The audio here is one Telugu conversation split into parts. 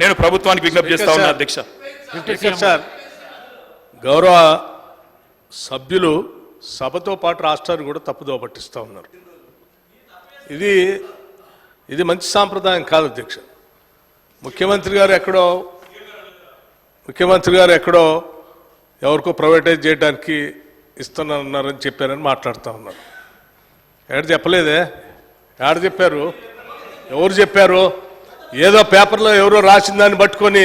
నేను ప్రభుత్వానికి విజ్ఞప్తి చేస్తా ఉన్నా అధ్యక్ష సార్. గౌరవ సభ్యులు సభతో పాటు రాష్ట్రాన్ని కూడా తప్పుదోవ పట్టిస్తూ ఉన్నారు. ఇది ఇది మంచి సాంప్రదాయం కాదు అధ్యక్ష. ముఖ్యమంత్రి గారు ఎక్కడో ముఖ్యమంత్రి గారు ఎక్కడో ఎవరికో ప్రైవేటైజ్ చేయడానికి ఇస్తున్నారని చెప్పారని మాట్లాడుతూ ఉన్నారు. ఎక్కడ చెప్పలేదే? ఎక్కడ చెప్పారు? ఎవరు చెప్పారు? ఏదో పేపర్లో ఎవరో రాసిన దాన్ని పట్టుకొని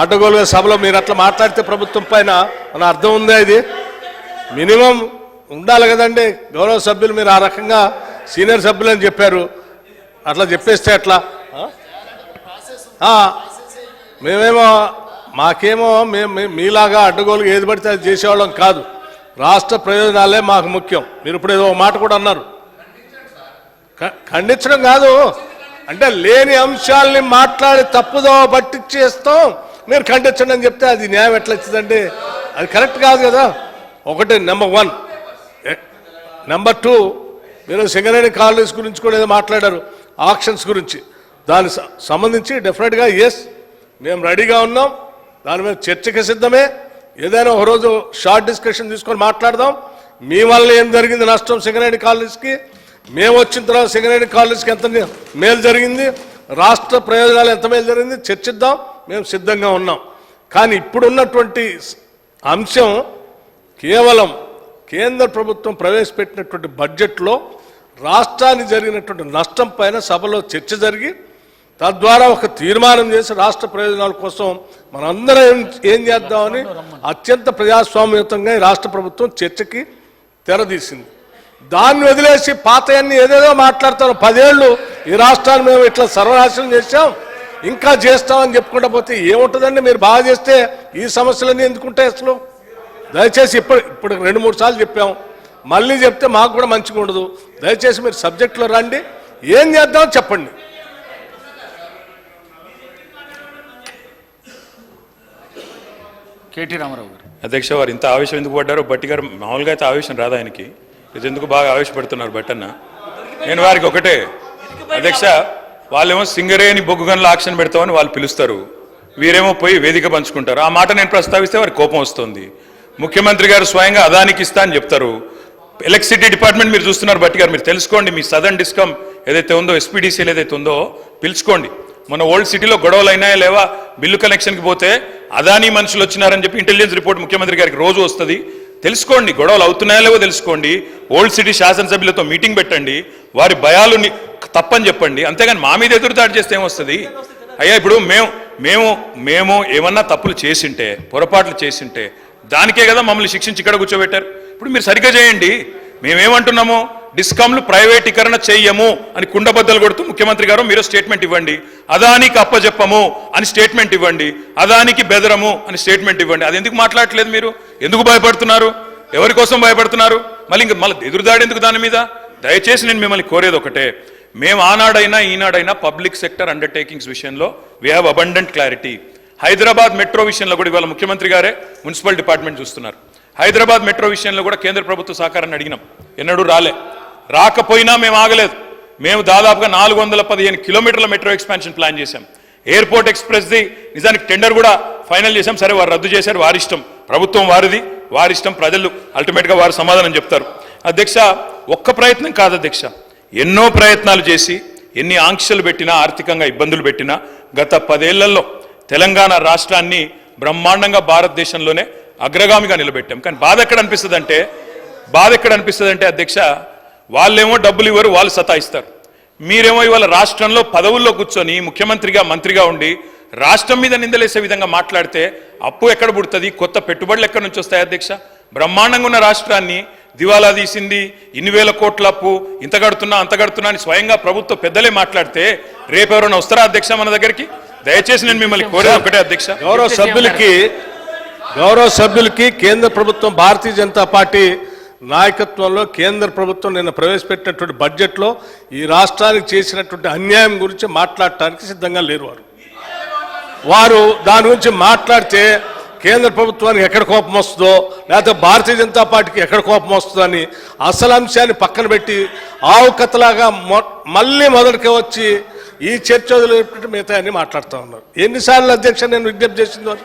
అడ్డగోలుగా సభలో మీరు అట్లా మాట్లాడితే ప్రభుత్వం పైన మన అర్థం ఉందా ఇది? మినిమం ఉండాలి కదండి. గౌరవ సభ్యులు మీరు ఆ రకంగా సీనియర్ సభ్యులు అని చెప్పారు. అట్లా చెప్పేస్తే అట్లా మేమేమో మాకేమో మేము మీలాగా అడ్డగోలుగా ఏది పడితే అది చేసేవాళ్ళం కాదు. రాష్ట్ర ప్రయోజనాలే మాకు ముఖ్యం. మీరు ఇప్పుడు ఏదో ఒక మాట కూడా అన్నారు. ఖండించడం కాదు. అంటే లేని అంశాలని మాట్లాడి తప్పుదో పట్టించేస్తాం మీరు ఖండించండి అని చెప్తే అది న్యాయం ఎట్లా అది కరెక్ట్ కాదు కదా? ఒకటి నెంబర్ వన్. నెంబర్ టూ మీరు సింగరేణి కాలనీస్ గురించి కూడా ఏదో మాట్లాడారు ఆక్షన్స్ గురించి. దాని సంబంధించి డెఫినెట్గా ఎస్ మేము రెడీగా ఉన్నాం. దాని మీద చర్చకి సిద్ధమే. ఏదైనా ఒకరోజు షార్ట్ డిస్కషన్ తీసుకొని మాట్లాడదాం. మీ వల్ల ఏం జరిగింది నష్టం సింగరేణి కాలనీస్కి? మేము వచ్చిన తర్వాత సింగరేణి కాలేజ్కి ఎంత మేలు జరిగింది? రాష్ట్ర ప్రయోజనాలు ఎంత మేలు జరిగింది? చర్చిద్దాం. మేము సిద్ధంగా ఉన్నాం. కానీ ఇప్పుడున్నటువంటి అంశం కేవలం కేంద్ర ప్రభుత్వం ప్రవేశపెట్టినటువంటి బడ్జెట్లో రాష్ట్రానికి జరిగినటువంటి నష్టం పైన సభలో చర్చ జరిగి తద్వారా ఒక తీర్మానం చేసి రాష్ట్ర ప్రయోజనాల కోసం మనందరం ఏం చేద్దామని అత్యంత ప్రజాస్వామ్యతంగా రాష్ట్ర ప్రభుత్వం చర్చకి తెరదీసింది. దాన్ని వదిలేసి పాతయన్ని ఏదేదో మాట్లాడతారు. పదేళ్ళు ఈ రాష్ట్రాన్ని మేము ఇట్లా సర్వనాశనం చేశాం. ఇంకా చేస్తామని చెప్పుకుంటా పోతే ఏముంటుందండి? మీరు బాగా చేస్తే ఈ సమస్యలన్నీ ఎందుకుంటాయి అసలు? దయచేసి ఇప్పుడు ఇప్పుడు రెండు మూడు సార్లు చెప్పాం. మళ్ళీ చెప్తే మాకు కూడా మంచిగా ఉండదు. దయచేసి మీరు సబ్జెక్టులో రండి. ఏం చేద్దామో చెప్పండి. కేటీ రామారావు గారు. అధ్యక్ష వారు ఇంత ఆవేశం ఎందుకు పడ్డారో? బట్టి గారు మామూలుగా అయితే ఆవేశం రాదు ఆయనకి? ఎందుకు బాగా ఆవేశపడుతున్నారు బట్టన్న నేను వారికి ఒకటే. అధ్యక్ష వాళ్ళేమో సింగరేణి బొగ్గు గనుల ఆక్షన్ పెడతామని వాళ్ళు పిలుస్తారు. వీరేమో పోయి వేదిక పంచుకుంటారు. ఆ మాట నేను ప్రస్తావిస్తే వారి కోపం వస్తుంది. ముఖ్యమంత్రి గారు స్వయంగా అదానికి ఇస్తా అని చెప్తారు. ఎలక్ట్రిసిటీ డిపార్ట్మెంట్ మీరు చూస్తున్నారు బట్టి గారు మీరు తెలుసుకోండి. మీ సదర్న్ డిస్కమ్ ఏదైతే ఉందో ఎస్పీడీసీలు ఏదైతే ఉందో పిలుచుకోండి. మన ఓల్డ్ సిటీలో గొడవలు అయినాయా లేవా? బిల్లు కనెక్షన్కి పోతే అదానీ మనుషులు వచ్చినారని చెప్పి ఇంటెలిజెన్స్ రిపోర్ట్ ముఖ్యమంత్రి గారికి రోజు వస్తుంది. తెలుసుకోండి గొడవలు అవుతున్నాయో లేవో తెలుసుకోండి. ఓల్డ్ సిటీ శాసనసభ్యులతో మీటింగ్ పెట్టండి. వారి భయాలు తప్పని చెప్పండి. అంతేగాని మా మీద ఎదురుదాడి చేస్తే ఏమొస్తుంది? అయ్యా ఇప్పుడు మేము మేము మేము ఏమన్నా తప్పులు చేసింటే పొరపాట్లు చేసింటే దానికే కదా మమ్మల్ని శిక్షించి ఇక్కడ కూర్చోబెట్టారు. ఇప్పుడు మీరు సరిగ్గా చేయండి. మేమేమంటున్నాము? డిస్కామ్లు ప్రైవేటీకరణ చెయ్యము అని కుండబద్దలు కొడుతూ ముఖ్యమంత్రి గారు మీరు స్టేట్మెంట్ ఇవ్వండి. అదానికి అప్పజెప్పము అని స్టేట్మెంట్ ఇవ్వండి. అదానికి బెదరము అని స్టేట్మెంట్ ఇవ్వండి. అది ఎందుకు మాట్లాడట్లేదు మీరు? ఎందుకు భయపడుతున్నారు? ఎవరి కోసం భయపడుతున్నారు? మళ్ళీ ఇంక మళ్ళీ ఎదురుదాడి ఎందుకు దాని మీద? దయచేసి నేను మిమ్మల్ని కోరేది ఒకటే. మేము ఆనాడైనా ఈనాడైనా పబ్లిక్ సెక్టర్ అండర్టేకింగ్స్ విషయంలో we have abundant clarity Hyderabad metro విషయంలో కూడా ఇవాళ ముఖ్యమంత్రి గారే మున్సిపల్ డిపార్ట్మెంట్ చూస్తున్నారు. హైదరాబాద్ మెట్రో విషయంలో కూడా కేంద్ర ప్రభుత్వ సహకారాన్ని అడిగినాం. ఎన్నడూ రాలే. రాకపోయినా మేము ఆగలేదు. మేము దాదాపుగా నాలుగు వందల పదిహేను కిలోమీటర్ల మెట్రో ఎక్స్పాన్షన్ ప్లాన్ చేశాం. ఎయిర్పోర్ట్ ఎక్స్ప్రెస్ది నిజానికి టెండర్ కూడా ఫైనల్ చేశాం. సరే వారు రద్దు చేశారు. వారిష్టం ప్రభుత్వం వారిది. వారి ఇష్టం ప్రజలు. అల్టిమేట్గా వారు సమాధానం చెప్తారు. అధ్యక్ష ఒక్క ప్రయత్నం కాదు అధ్యక్ష. ఎన్నో ప్రయత్నాలు చేసి ఎన్ని ఆంక్షలు పెట్టినా ఆర్థికంగా ఇబ్బందులు పెట్టినా గత పదేళ్ళలో తెలంగాణ రాష్ట్రాన్ని బ్రహ్మాండంగా భారతదేశంలోనే అగ్రగామిగా నిలబెట్టాం. కానీ బాధ ఎక్కడ అనిపిస్తుంది అంటే బాధ ఎక్కడ అనిపిస్తుంది అంటే అధ్యక్ష వాళ్ళేమో డబ్బులు ఇవ్వరు వాళ్ళు సతాయిస్తారు. మీరేమో ఇవాళ రాష్ట్రంలో పదవుల్లో కూర్చొని ముఖ్యమంత్రిగా మంత్రిగా ఉండి రాష్ట్రం మీద నిందలేసే విధంగా మాట్లాడితే అప్పు ఎక్కడ పుడుతుంది కొత్త పెట్టుబడులు ఎక్కడి నుంచి వస్తాయి అధ్యక్ష? బ్రహ్మాండంగా ఉన్న రాష్ట్రాన్ని దివాలా తీసింది ఇన్ని వేల కోట్ల అప్పు ఇంత కడుతున్నా అంత కడుతున్నా అని స్వయంగా ప్రభుత్వ పెద్దలే మాట్లాడితే రేపు ఎవరైనా వస్తారా అధ్యక్ష మన దగ్గరికి? దయచేసి నేను మిమ్మల్ని కోరేది ఒకటే అధ్యక్ష. గౌరవ సభ్యులకి గౌరవ సభ్యులకి కేంద్ర ప్రభుత్వం భారతీయ జనతా పార్టీ నాయకత్వంలో కేంద్ర ప్రభుత్వం నిన్న ప్రవేశపెట్టినటువంటి బడ్జెట్లో ఈ రాష్ట్రానికి చేసినటువంటి అన్యాయం గురించి మాట్లాడటానికి సిద్ధంగా లేరు వారు వారు దాని గురించి మాట్లాడితే కేంద్ర ప్రభుత్వానికి ఎక్కడ కోపం వస్తుందో లేకపోతే భారతీయ జనతా పార్టీకి ఎక్కడ కోపం వస్తుందని అసలు అంశాన్ని పక్కన పెట్టి ఆవు కథలాగా మొ- మళ్ళీ మొదటికి వచ్చి ఈ చర్చ వదిలేటువంటి మిగతా అన్ని మాట్లాడుతూ ఉన్నారు ఎన్నిసార్లు అధ్యక్ష నేను విజ్ఞప్తి చేసింది వారు?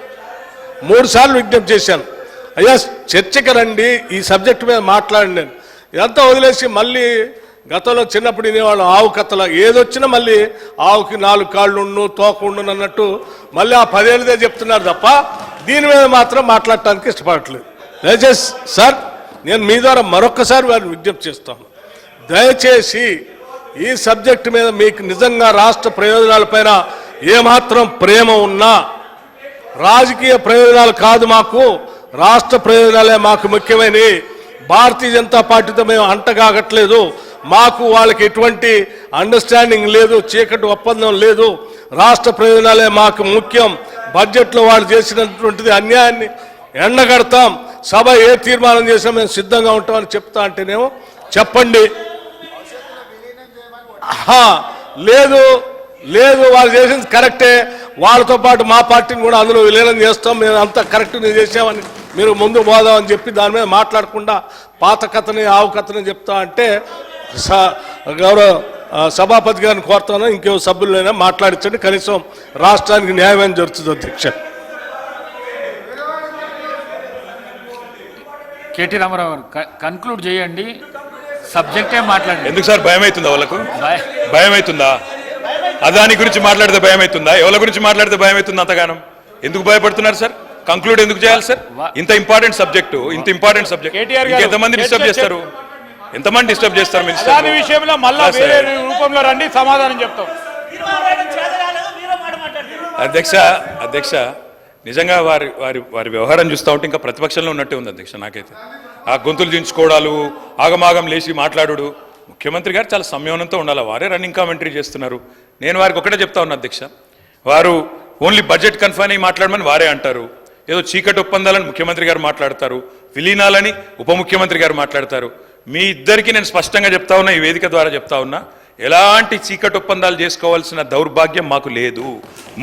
మూడు సార్లు విజ్ఞప్తి చేశాను. అయ్యా చర్చకి రండి ఈ సబ్జెక్ట్ మీద మాట్లాడండి నేను ఇదంతా వదిలేసి మళ్ళీ గతంలో చిన్నప్పుడు వినేవాళ్ళం ఆవు కథలో. ఏదొచ్చినా మళ్ళీ ఆవుకి నాలుగు కాళ్ళు ఉండు తోక ఉండు అన్నట్టు మళ్ళీ ఆ పదేళ్ళదే చెప్తున్నారు తప్ప దీని మీద మాత్రం మాట్లాడటానికి ఇష్టపడట్లేదు. దయచేసి సార్ నేను మీ ద్వారా మరొకసారి వారిని విజ్ఞప్తి చేస్తాను. దయచేసి ఈ సబ్జెక్టు మీద మీకు నిజంగా రాష్ట్ర ప్రయోజనాలపైన ఏమాత్రం ప్రేమ ఉన్నా రాజకీయ ప్రయోజనాలు కాదు మాకు రాష్ట్ర ప్రయోజనాలే మాకు ముఖ్యమైనవి. భారతీయ జనతా పార్టీతో మేము అంటగాగట్లేదు. మాకు వాళ్ళకి ఎటువంటి అండర్స్టాండింగ్ లేదు చీకటి ఒప్పందం లేదు. రాష్ట్ర ప్రయోజనాలే మాకు ముఖ్యం. బడ్జెట్లో వాళ్ళు చేసినటువంటిది అన్యాయాన్ని ఎండగడతాం. సభ ఏ తీర్మానం చేసినా మేము సిద్ధంగా ఉంటామని చెప్తా అంటేనేమో చెప్పండి. లేదు లేదు వాళ్ళు చేసింది కరెక్టే. వాళ్ళతో పాటు మా పార్టీని కూడా అందులో విలీనం చేస్తాం. మేము అంతా కరెక్ట్ నేను చేసామని మీరు ముందు పోదామని చెప్పి దాని మీద మాట్లాడకుండా పాత కథని ఆవు కథని చెప్తా అంటే స- గౌరవ సభాపతి గారిని కోరుతాను. ఇంకో సభ్యులైనా మాట్లాడించండి. కనీసం రాష్ట్రానికి న్యాయం జరుగుతుంది అధ్యక్ష. కేటీ రామారావు గారు కన్క్లూడ్ చేయండి. సబ్జెక్టే మాట్లాడండి. ఎందుకు సార్? భయం అవుతుందా వాళ్ళకు? భయం అవుతుందా అదాని గురించి మాట్లాడితే భయం అవుతుందా ఎవరి గురించి మాట్లాడితే భయం అవుతుంది అంతగానం? ఎందుకు భయపడుతున్నారు సార్? కంక్లూడ్ ఎందుకు చేయాలి సార్? ఇంత ఇంపార్టెంట్ సబ్జెక్టు ఇంత ఇంపార్టెంట్ సబ్జెక్ట్ ఎంతమంది డిస్టర్బ్ చేస్తారు? ఎంతమంది డిస్టర్బ్ చేస్తారు మినిస్టర్ విషయంలో మళ్ళా. వేరే రూపంలో రండి సమాధానం చెప్తాం. అధ్యక్ష అధ్యక్ష నిజంగా వారి వారి వారి వ్యవహారం చూస్తూ ఉంటే ఇంకా ప్రతిపక్షంలో ఉన్నట్టే ఉంది అధ్యక్ష నాకైతే. ఆ గొంతులు దించుకోవడాలు ఆగమాగం లేచి మాట్లాడు ముఖ్యమంత్రి గారు చాలా సంయమనంతో ఉండాలి. వారే రన్నింగ్ కామెంటరీ చేస్తున్నారు. నేను వారికి ఒకటే చెప్తా ఉన్నా అధ్యక్ష. వారు ఓన్లీ బడ్జెట్ కన్ఫైన్ అయ్యి మాట్లాడమని వారే అంటారు. ఏదో చీకటి ఒప్పందాలని ముఖ్యమంత్రి గారు మాట్లాడతారు. విలీనాలని ఉప ముఖ్యమంత్రి గారు మాట్లాడతారు. మీ ఇద్దరికి నేను స్పష్టంగా చెప్తా ఉన్నా ఈ వేదిక ద్వారా చెప్తా ఉన్నా ఎలాంటి చీకటి ఒప్పందాలు చేసుకోవాల్సిన దౌర్భాగ్యం మాకు లేదు.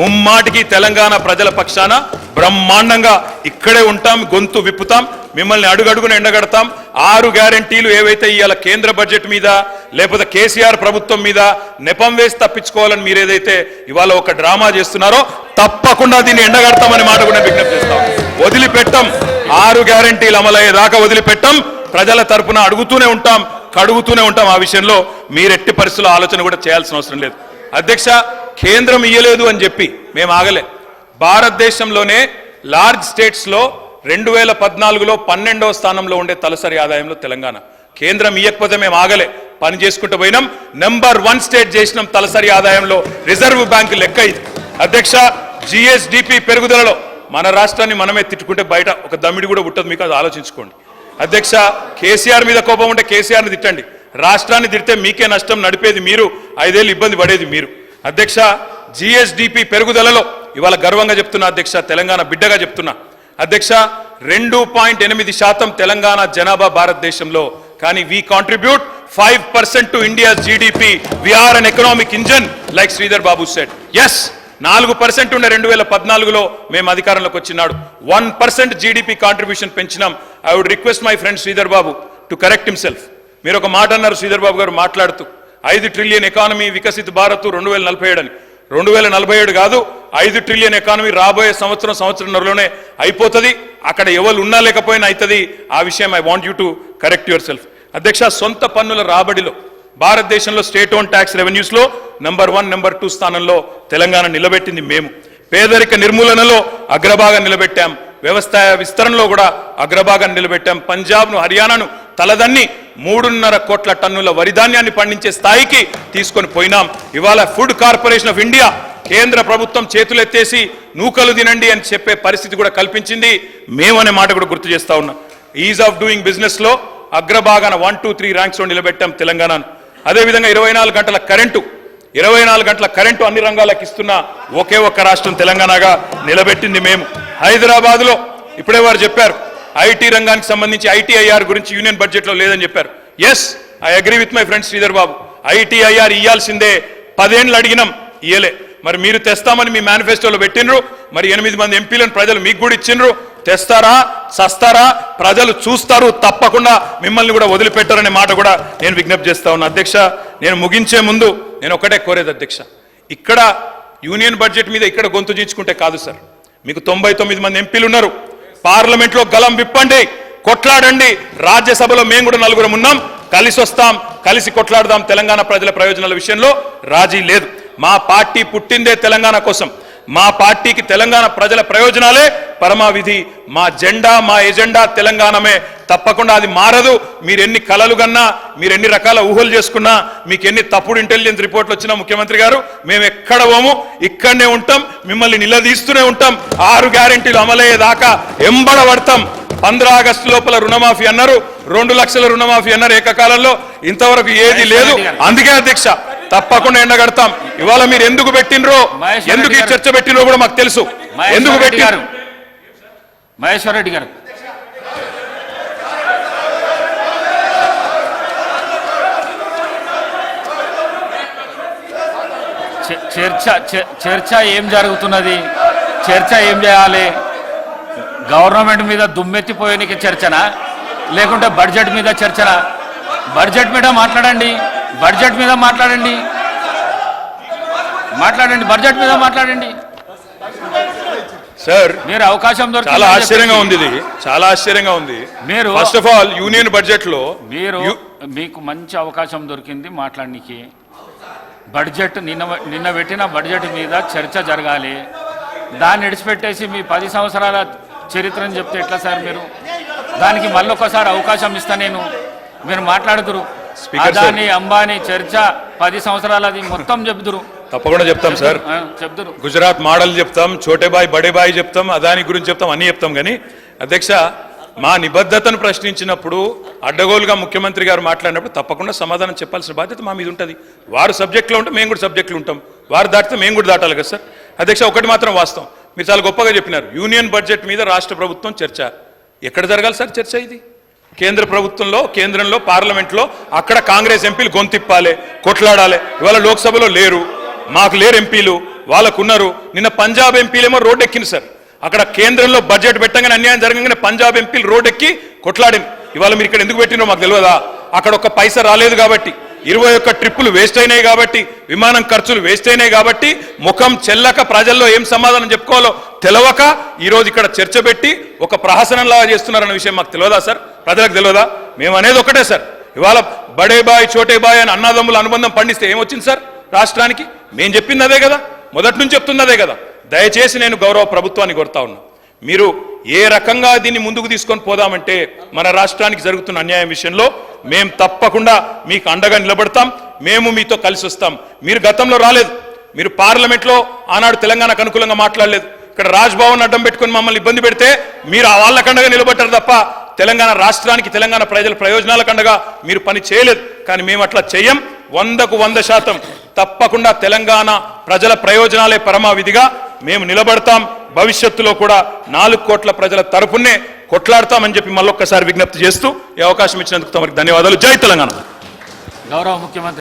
ముమ్మాటికి తెలంగాణ ప్రజల పక్షాన బ్రహ్మాండంగా ఇక్కడే ఉంటాం గొంతు విప్పుతాం మిమ్మల్ని అడుగడుగున ఎండగడతాం. ఆరు గ్యారంటీలు ఏవైతే ఇవాళ కేంద్ర బడ్జెట్ మీద లేకపోతే కేసీఆర్ ప్రభుత్వం మీద నెపం వేసి తప్పించుకోవాలని మీరు ఏదైతే ఇవాళ ఒక డ్రామా చేస్తున్నారో తప్పకుండా దీన్ని ఎండగడతామని మాట కూడా విజ్ఞప్తి చేస్తాం. వదిలిపెట్టం. ఆరు గ్యారంటీలు అమలయ్యేదాకా వదిలిపెట్టం. ప్రజల తరపున అడుగుతూనే ఉంటాం కడుగుతూనే ఉంటాం. ఆ విషయంలో మీరెట్టి పరిస్థితుల్లో ఆలోచన కూడా చేయాల్సిన అవసరం లేదు. అధ్యక్ష కేంద్రం ఇయ్యలేదు అని చెప్పి మేము ఆగలే. భారతదేశంలోనే లార్జ్ స్టేట్స్లో రెండు వేల పద్నాలుగులో పన్నెండవ స్థానంలో ఉండే తలసరి ఆదాయంలో తెలంగాణ. కేంద్రం ఇయ్యకపోతే మేము ఆగలే. పని చేసుకుంటూ పోయినాం. నెంబర్ వన్ స్టేట్ చేసినాం తలసరి ఆదాయంలో. రిజర్వ్ బ్యాంక్ లెక్క ఇది. అధ్యక్ష జిఎస్డిపి పెరుగుదలలో మన రాష్ట్రాన్ని మనమే తిట్టుకుంటే బయట ఒక దమ్మిడి కూడా ఉంటుంది మీకు అది ఆలోచించుకోండి. అధ్యక్ష కేసీఆర్ మీద కోపం ఉంటే కేసీఆర్ని తిట్టండి. రాష్ట్రాన్ని తిడితే మీకే నష్టం నడిపేది మీరు. ఐదేళ్ళు ఇబ్బంది పడేది మీరు. అధ్యక్ష జిఎస్డిపి పెరుగుదలలో ఇవాళ గర్వంగా చెప్తున్నా అధ్యక్ష తెలంగాణ బిడ్డగా చెప్తున్నా. అధ్యక్ష రెండు పాయింట్ ఎనిమిది శాతం తెలంగాణ జనాభా భారతదేశంలో. కానీ we contribute five percent to India GDP we are an economic engine like Sridhar Babu said as నాలుగు పర్సెంట్ ఉండే రెండు వేల పద్నాలుగులో మేము అధికారంలోకి వచ్చినాడు. One percent GDP contribution పెంచినాం. I would request my friend Sridhar Babu to correct himself మీరు ఒక మాట అన్నారు శ్రీధర్ బాబు గారు మాట్లాడుతూ ఐదు ట్రిలియన్ ఎకానమీ వికసిత్ భారత్ రెండు వేల నలభై ఏడు అని. రెండు వేల నలభై ఏడు కాదు ఐదు ట్రిలియన్ ఎకానమీ రాబోయే సంవత్సరం సంవత్సరంలోనే అయిపోతుంది. అక్కడ ఎవరు ఉన్నా లేకపోయినా అవుతుంది ఆ విషయం I want you to correct yourself అధ్యక్ష సొంత పన్నుల రాబడిలో భారతదేశంలో state own tax రెవెన్యూస్లో number number one number two స్థానంలో తెలంగాణ నిలబెట్టింది మేము. పేదరిక నిర్మూలనలో అగ్రభాగం నిలబెట్టాం. వ్యవసాయ విస్తరణలో కూడా అగ్రభాగం నిలబెట్టాం. పంజాబ్ను హర్యానాను తలదన్ని మూడున్నర కోట్ల టన్నుల వరిధాన్యాన్ని పండించే స్థాయికి తీసుకొని పోయినాం. ఇవాళ ఫుడ్ కార్పొరేషన్ ఆఫ్ ఇండియా కేంద్ర ప్రభుత్వం చేతులెత్తేసి నూకలు తినండి అని చెప్పే పరిస్థితి కూడా కల్పించింది. మేమనే మాట కూడా గుర్తు చేస్తా ఉన్నాం. ఈజ్ ఆఫ్ డూయింగ్ బిజినెస్లో అగ్రభాగాన వన్ టూ త్రీ ర్యాంక్స్లో నిలబెట్టాం తెలంగాణను. అదేవిధంగా ఇరవై నాలుగు గంటల కరెంటు ఇరవై నాలుగు గంటల కరెంటు అన్ని రంగాలకు ఇస్తున్న ఒకే ఒక్క రాష్ట్రం తెలంగాణగా నిలబెట్టింది మేము. హైదరాబాద్లో ఇప్పుడే వారు చెప్పారు ఐటీ రంగానికి సంబంధించి ఐటీఐఆర్ గురించి యూనియన్ బడ్జెట్లో లేదని చెప్పారు. Yes I agree with my friend Sridhar Babu. ITIR ఇయ్యాల్సిందే పదేళ్ళు అడిగినాం ఇయ్యలే. మరి మీరు తెస్తామని మీ మేనిఫెస్టోలో పెట్టినరు మరి ఎనిమిది మంది ఎంపీలను ప్రజలు మీకు కూడా ఇచ్చిండ్రు. తెస్తారా చస్తారా ప్రజలు చూస్తారు తప్పకుండా మిమ్మల్ని కూడా వదిలిపెట్టారనే మాట కూడా నేను విజ్ఞప్తి చేస్తా ఉన్నా. అధ్యక్ష నేను ముగించే ముందు నేను ఒకటే కోరేది అధ్యక్ష. ఇక్కడ యూనియన్ బడ్జెట్ మీద ఇక్కడ గొంతు చించుకుంటే కాదు సార్. మీకు తొంభై తొమ్మిది మంది ఎంపీలు ఉన్నారు. పార్లమెంట్లో గలం విప్పండి కొట్లాడండి. రాజ్యసభలో మేము కూడా నలుగురం ఉన్నాం. కలిసి వస్తాం కలిసి కొట్లాడదాం తెలంగాణ ప్రజల ప్రయోజనాల విషయంలో. రాజీ లేదు. మా పార్టీ పుట్టిందే తెలంగాణ కోసం. మా పార్టీకి తెలంగాణ ప్రజల ప్రయోజనాలే. పరమావిధి మా జెండా మా ఎజెండా తెలంగాణమే. తప్పకుండా అది మారదు. మీరు ఎన్ని కలలు కన్నా మీరు ఎన్ని రకాల ఊహలు చేసుకున్నా మీకు ఎన్ని తప్పుడు ఇంటెలిజెన్స్ రిపోర్ట్లు వచ్చినా ముఖ్యమంత్రి గారు మేము ఎక్కడ పోము? ఇక్కడనే ఉంటాం. మిమ్మల్ని నిలదీస్తూనే ఉంటాం. ఆరు గ్యారెంటీలు అమలయ్యేదాకా ఎంబడబడతాం. పంద్రా ఆగస్టు లోపల రుణమాఫీ అన్నారు. రెండు లక్షల రుణమాఫీ అన్నారు ఏకకాలంలో. ఇంతవరకు ఏది లేదు. అందుకే అధ్యక్ష తప్పకుండా ఎండగడతాం ఇవాళ మీరు ఎందుకు పెట్టినరో ఎందుకు ఈ. చర్చ పెట్టినరో కూడా మాకు తెలుసు. ఎందుకు మహేశ్వర్ రెడ్డి పెట్టి గారు. మహేశ్వర్ రెడ్డి గారు. చర్చ చర్చ ఏం జరుగుతున్నది? చర్చ ఏం చేయాలి? గవర్నమెంట్ మీద దుమ్మెత్తిపోయేనికి చర్చనా? లేకుంటే బడ్జెట్ మీద చర్చనా? బడ్జెట్ మీద మాట్లాడండి. బడ్జెట్ మీద మాట్లాడండి. మాట్లాడండి బడ్జెట్ మీద మాట్లాడండి. సార్ మీరు అవకాశం దొరికిందని చాలా ఆశ్చర్యంగా ఉంది ఇది. చాలా ఆశ్చర్యంగా ఉంది. మీరు- ఫస్ట్ ఆఫ్ ఆల్ యూనియన్ బడ్జెట్లో మీరు మీకు మంచి అవకాశం దొరికింది మాట్లాడడానికి బడ్జెట్ నిన్న నిన్న పెట్టిన బడ్జెట్ మీద చర్చ జరగాలి. దాన్ని విడిచిపెట్టేసి మీ పది సంవత్సరాల చరిత్రను చెప్తే ఎట్లా సార్ మీరు? దానికి మళ్ళీ ఒకసారి అవకాశం ఇస్తా నేను. మీరు మాట్లాడుతురు. అదాని అంబానీ చర్చ పది సంవత్సరాలది మొత్తం చెప్తురు తప్పకుండా చెప్తాం సార్. చెప్తురు గుజరాత్ మోడల్ చెప్తాం చోటే బాయ్ బడే బాయ్ చెప్తాం అదాని గురించి చెప్తాం అన్ని చెప్తాం కానీ అధ్యక్ష మా నిబద్ధతను ప్రశ్నించినప్పుడు అడ్డగోలుగా ముఖ్యమంత్రి గారు మాట్లాడినప్పుడు తప్పకుండా సమాధానం చెప్పాల్సిన బాధ్యత మా మీద ఉంటుంది. వారు సబ్జెక్ట్లో ఉంటే మేము కూడా సబ్జెక్టులు ఉంటాం. వారు దాటితే మేము కూడా దాటాలి కదా సార్. అధ్యక్ష ఒకటి మాత్రం వాస్తవం. మీరు చాలా గొప్పగా చెప్పినారు. యూనియన్ బడ్జెట్ మీద రాష్ట్ర ప్రభుత్వం చర్చ. ఎక్కడ జరగాలి సార్ చర్చ ఇది? కేంద్ర ప్రభుత్వంలో కేంద్రంలో పార్లమెంట్లో అక్కడ కాంగ్రెస్ ఎంపీలు గొంతిప్పాలి కొట్లాడాలి. ఇవాళ లోక్సభలో లేరు. మాకు లేరు ఎంపీలు. వాళ్ళకున్నారు. నిన్న పంజాబ్ ఎంపీలేమో రోడ్ ఎక్కింది సార్. అక్కడ కేంద్రంలో బడ్జెట్ పెట్టగానే అన్యాయం జరగగానే పంజాబ్ ఎంపీలు రోడ్ ఎక్కి కొట్లాడింది. ఇవాళ మీరు ఇక్కడ ఎందుకు పెట్టినో మాకు తెలియదా? అక్కడ ఒక పైసా రాలేదు కాబట్టి ఇరవై ఒక్క ట్రిప్పులు వేస్ట్ అయినాయి కాబట్టి విమానం ఖర్చులు వేస్ట్ అయినాయి కాబట్టి ముఖం చెల్లక ప్రజల్లో ఏం సమాధానం చెప్పుకోవాలో తెలవక ఈరోజు ఇక్కడ చర్చ పెట్టి ఒక ప్రహసనంలాగా చేస్తున్నారన్న విషయం మాకు తెలియదా సార్? ప్రజలకు తెలియదా? మేము అనేది ఒకటే సార్. ఇవాళ బడే బాయ్ చోటే బాయ్ అని అన్నదమ్ముల అనుబంధం పండిస్తే ఏమొచ్చింది సార్? రాష్ట్రానికి? మేము చెప్పింది అదే కదా? మొదటి నుంచి చెప్తుంది అదే కదా? దయచేసి నేను గౌరవ ప్రభుత్వాన్ని కొడతా ఉన్నా. మీరు ఏ రకంగా దీన్ని ముందుకు తీసుకొని పోదామంటే మన రాష్ట్రానికి జరుగుతున్న అన్యాయం విషయంలో మేము తప్పకుండా మీకు అండగా నిలబడతాం. మేము మీతో కలిసి వస్తాం. మీరు గతంలో రాలేదు. మీరు పార్లమెంట్లో ఆనాడు తెలంగాణకు అనుకూలంగా మాట్లాడలేదు. ఇక్కడ రాజ్భవన్ అడ్డం పెట్టుకుని మమ్మల్ని ఇబ్బంది పెడితే మీరు ఆ వాళ్ళ నిలబడ్డారు తప్ప తెలంగాణ రాష్ట్రానికి తెలంగాణ ప్రజల ప్రయోజనాల కండగా మీరు పని చేయలేదు. కానీ మేము అట్లా చెయ్యం వందకు వంద శాతం తప్పకుండా తెలంగాణ ప్రజల ప్రయోజనాలే పరమావిధిగా మేము నిలబడతాం. భవిష్యత్తులో కూడా నాలుగు కోట్ల ప్రజల తరపునే కొట్లాడతామని చెప్పి మళ్ళొక్కసారి విజ్ఞప్తి చేస్తూ ఈ అవకాశం ఇచ్చినందుకు తమకు ధన్యవాదాలు. జై తెలంగాణ. గౌరవ ముఖ్యమంత్రి